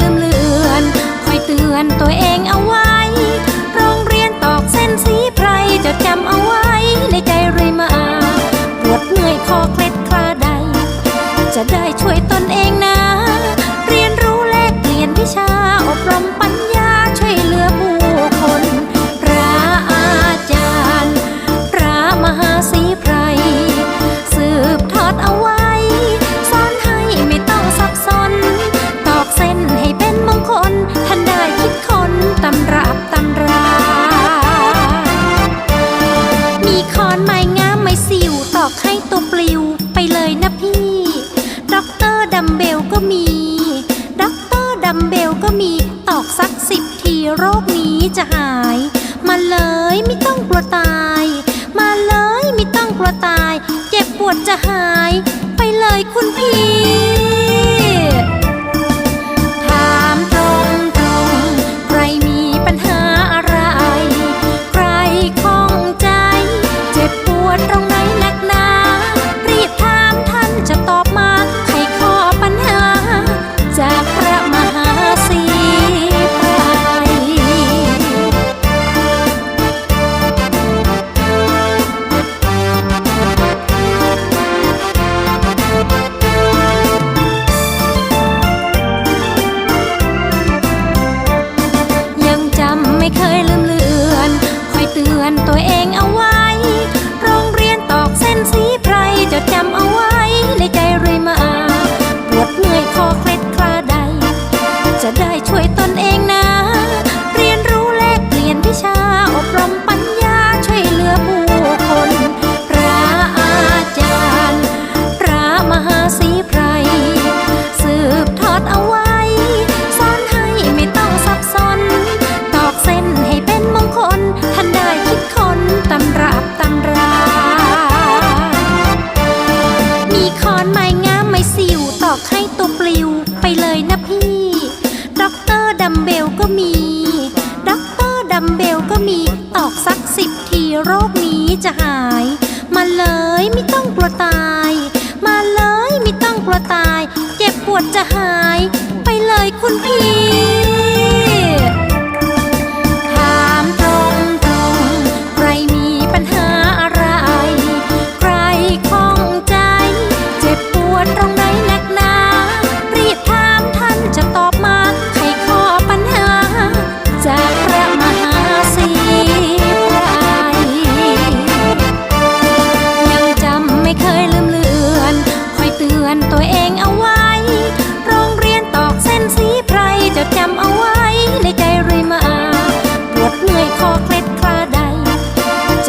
ลืมเลือนคอยเตือนตัวเองเอาไว้ โรงเรียนตอกเส้นสีไพรจะจำเอาไว้ในใจเรื่อยมาปวดเมื่อยคอเคล็ดคลาใด จะได้ช่วยตนเอง วดจะหาย ไปเลยคุณพี่ ถามตรงตรงใครมีปัญหา คอนไม้งามไม้สิวตอกให้ตัวปลิวไปเลยนะพี่ด็อกเตอร์ดัมเบลก็มีด็อกเตอร์ดัมเบลก็มีตอกสักสิบทีโรคนี้จะหาย มาเลยไม่ต้องกลัวตาย มาเลยไม่ต้องกลัวตาย เจ็บปวดจะหาย ไปเลยคุณพี่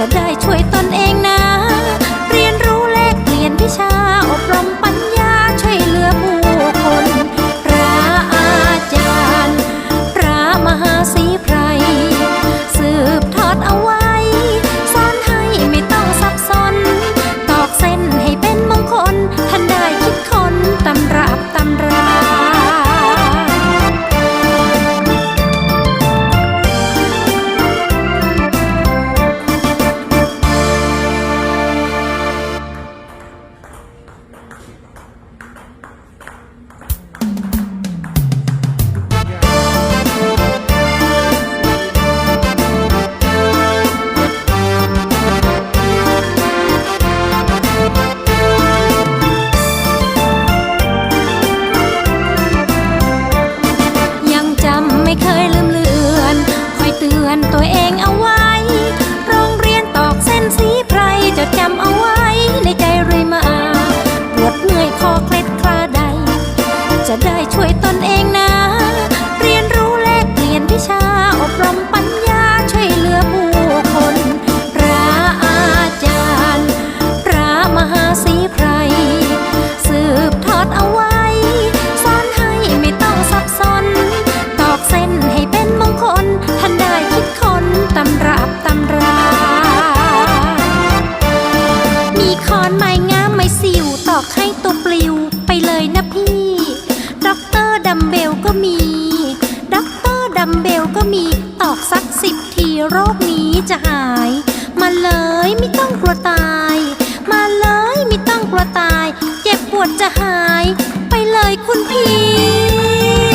在催 ให้เป็นมงคลท่านไดคิดค้นตำรัตำรา มีคอนไม้งามไม้สิวตอกให้ตัปลิวไปเลยนะพี่ดรดัมเบลก็มีดรดัมเบลก็มีตอกสักสิบทีโรคนี้จะหาย มาเลยไม่ต้องกลัวตาย มาเลยไม่ต้องกลัวตาย เจ็บปวดจะหาย ไปเลยคุณพี่